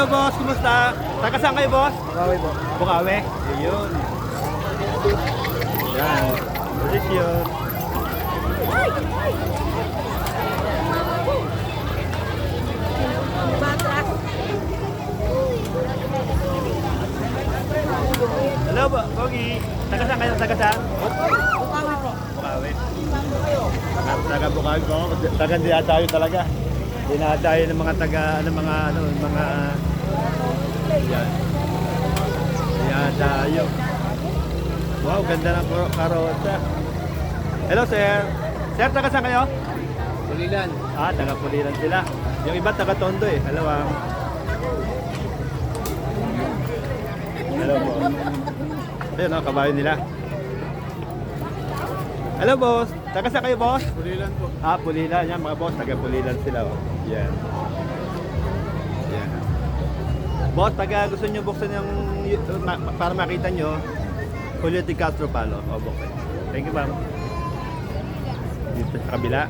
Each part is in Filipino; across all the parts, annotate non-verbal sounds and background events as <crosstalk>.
Hello boss, kumusta? Taga saan kayo boss? Bukawi po. Bukawi. Ayun. Yan. Posisyon. Hello po, Pogi. Taga saan kayo? Taga saan? Bukawi po. Bukawi. Taga, Bukawi po. Taga dinadayo talaga. Dinadayo ng mga taga, ano, mga, ano, mga, yan. Dinadayo. Wow, ganda ng karo- karota. Hello, sir. Sir, taga saan kayo? Pulilan. Ah, taga Pulilan sila. Yung iba taga Tondo eh. Hello, ah. Hello po. Ayun, oh, kabayo nila. Hello, boss. Taga saan kayo, boss? Pulilan po. Ah, Pulilan. Yan, mga boss. Taga Pulilan sila, oh. Yan. Yan. Boss, taga gusto nyo buksan yung, ma- para makita nyo, Julio Di Castro Palo. O, buksan. Thank you, ma'am. Dito sa kabila.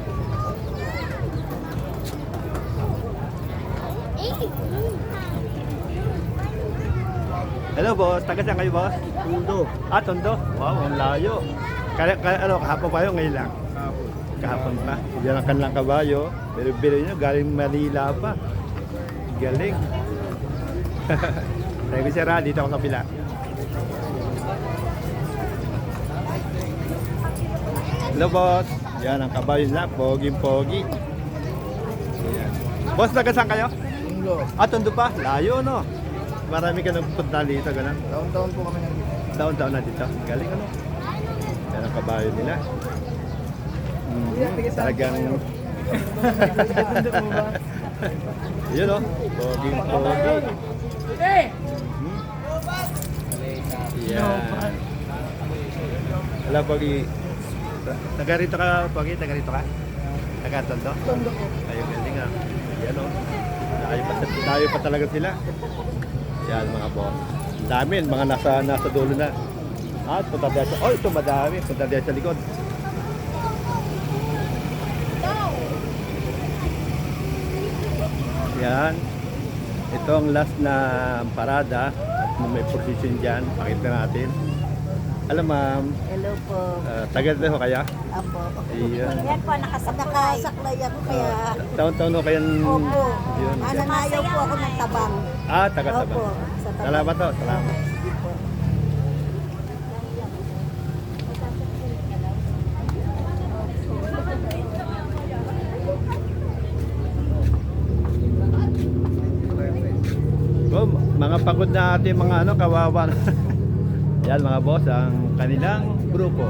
Hello, boss. Taga saan kayo, boss? Tundo. Ah, Tondo. Wow, ang layo. Kaya, kaya ano, kahapon pa yun, ngayon lang. Kapo. Kahapon pa. Yan ang kanilang kabayo. Pero biro nyo, galing Manila pa. Galing. <laughs> Thank you, ha. Dito ako sa pila. Hello, boss. Yan ang kabayo nila. Pogi-pogi. Yan. Boss, taga saan kayo? Tundo. Ah, Tondo pa. Layo, no? Marami ka nang punta dito, ganun. Taon-taon po kami nandito. Taon-taon na dito. Galing ano? Yan ang kabayo nila. Mm, talagang... Yun o. Pogi, pogi. Hmm? Yan. Wala, pogi. Taga rito ka, pogi? Taga rito ka? Taga Tondo? Tondo po. Ayun, galing ah. Yan o. Layo pa, layo pa talaga sila. Yan mga boss. Ang Dami, mga nasa nasa dulo na. At punta tayo sa... Oh, ito madami. Punta tayo sa likod. Yan. Ito ang last na parada at may position dyan. Pakita natin. Alam ma'am, Hello po. uh, taga ho kaya? Apo. Iyan. Yan po, nakasaklay. Nakasaklay ako kaya. Taon-taon ho kayan... Opo. Yun. Mananayaw po ako ng tabang. Ah, taga Opo. Tabang. Tabang. Salamat ho, salamat. Opo. Oh, mga pagod na ating mga ano, kawawa. <laughs> Yan mga boss, ang kanilang grupo.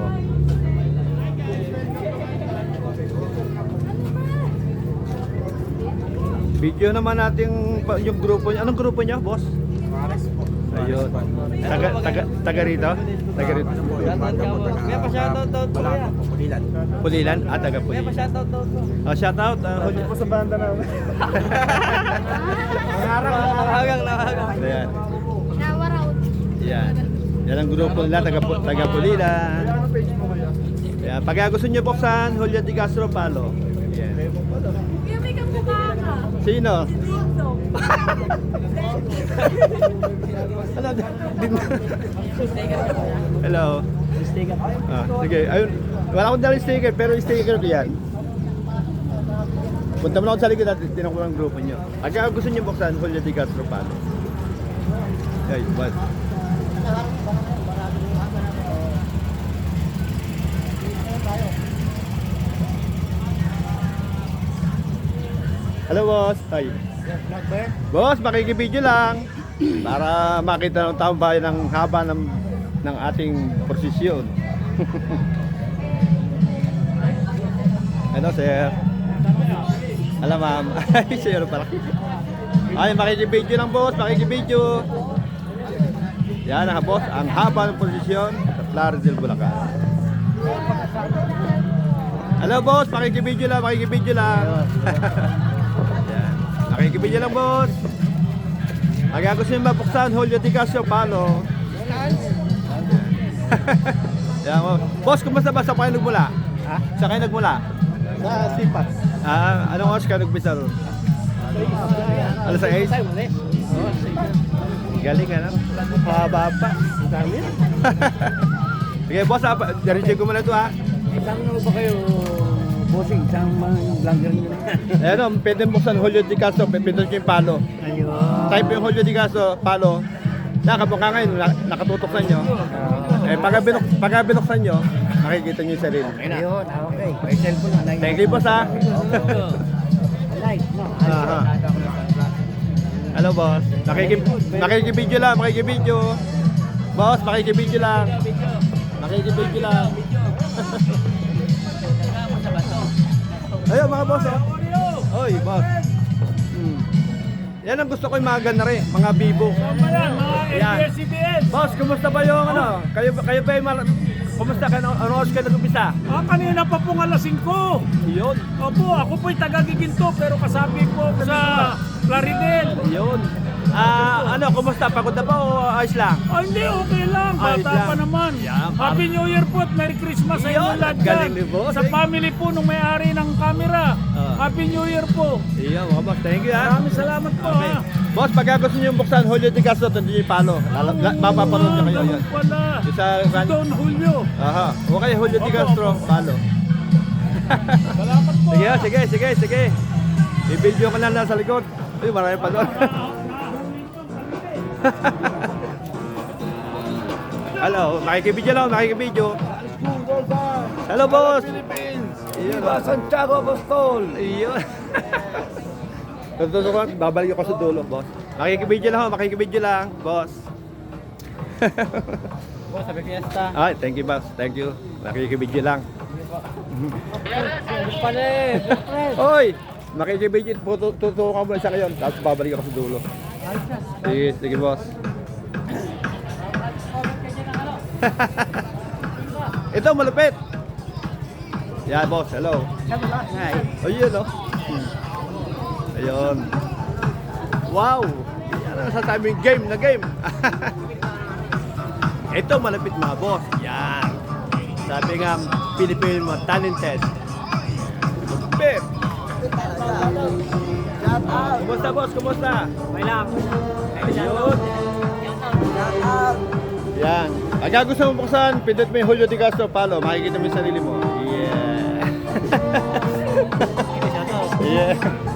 Video naman natin yung grupo niya. Anong grupo niya, boss? Ayun. Taga, taga, taga rito? Taga rito. May pa shoutout daw po Pulilan. Pulilan? Ah, taga Pulilan. shoutout daw po. Oh, shout out. Uh, po sa banda namin. <laughs> Nangarang, nangahagang, nangahagang. Ayan. Yan. Yan ang grupo nila, taga, taga Pulilan. Ano? Yan. Pag gusto nyo buksan, Julio Di Castro Palo. Yan. Kuya, may kamukha ka. Sino? <laughs> Hello. Hello. Ah, sige. Ayun. Wala akong dalang sticker, pero yung sticker ko yan. Punta mo na ako sa likod at tinan ko ang grupo nyo. Pag gusto nyo buksan, Julio Di Castro Palo. Okay, what? Hello, boss. Hi. Boss, makikibideo lang <clears throat> para makita ng taong bayan ng haba ng, ng ating posisyon. <laughs> ano, sir? Alam, ma'am. <laughs> Ay, sir pala. Ay, makikibideo lang, boss. Makikibideo. Yan ang boss, ang haba ng posisyon sa del Bulacan. Hello, boss. Makikibideo lang, makikibideo lang. <laughs> <laughs> Yan. Makikibidyo lang, boss. Gusto nyo mabuksan, Julio Di Castro, Palo. Yan, mo. Boss, kumusta ba sa kayo nagmula? Ha? Sa kayo nagmula? Sa Sipas. Ah, anong oras ka nagbisa ron? Alas 6? Oh, sige. Galing ano? Haba pa. Ang dami. <laughs> Sige, boss, ah, diretso ko muna ito ha. Isang ano ba kayo, bossing? Isang mga vlogger nyo na. <laughs> Ayan o, pwede buksan Julio Di Castro, pipindot ko yung palo. Ayun. Type yung Julio Di Castro, palo. Nakabukha ngayon, na- nakatutok sa inyo. Eh, pagka, binuk pagka binuksan nyo, makikita nyo yung sarili. Ayun, ah, okay. May cellphone na. Thank you, boss ha. <laughs> Light, no? Aha. Hello, boss. Makikib makikibidyo lang, makikibidyo. Boss, makikibidyo lang. Makikibidyo lang. <laughs> Ayun, mga boss, oh. Oy, boss. Hmm. Yan ang gusto ko yung mga gana rin, mga bibo. Yan. Boss, kumusta ba yung ano? Kayo, kayo ba yung Kumusta ka? Ano, ano oras ka nag-umpisa? Ah, kanina pa pong alasing ko. Yun. Opo, ako po'y taga-giginto pero kasabi po ako sa Plaridel. Yun. Ah, ano, kumusta? Pagod na ba o ayos lang? Ah, hindi, okay lang. Ayos Bata lang. pa naman. Happy New Year po at Merry Christmas sa Yun, inyo lahat galing dyan. ni boss, Sa eh. family po nung may-ari ng camera. Ah. Happy New Year po. Iya, mga boss. Thank you, ha. Maraming salamat po Okay. ha. Boss, pagka gusto nyo buksan Julio Di Castro, tandun yung palo. Lala- la- Mapapanood nyo kayo yan. pala. Isa, Si Don Julio. Aha. Okay, Julio Di Opo, Castro, opo. palo. Salamat po. Sige, ha. sige, sige, sige. I-video ka na lang sa likod. Uy, marami pa doon. <laughs> Hello, makikibidyo lang, makikibidyo. Hello, boss. Philippines! Viva Santiago Apostol! Iyon. Tututo ko, babalik ako sa dulo, boss. Makikibidyo lang ako, makikibidyo lang, boss. Boss, sabi fiesta. Ay, thank you, boss. Thank you. Makikibidyo lang. Hoy! Makikibidyo, tutu- tututo ka muna sa ngayon, tapos babalik ako sa dulo. Sige, sige, boss. <laughs> Ito, malupit. Yan, boss. Hello. Ayun, oh. Ayun. Wow! Yan ang sasabing game na game. <laughs> Ito, malapit mga boss. Yan. Sabi nga, Pilipino mo, talented. Malupit. Kumusta, boss? Kumusta? May lang. Ayun. Yan. Pagka gusto mo buksan, pindot mo yung Julio Di Castro, palo. Makikita mo yung sarili mo. Yeah. <laughs> yeah.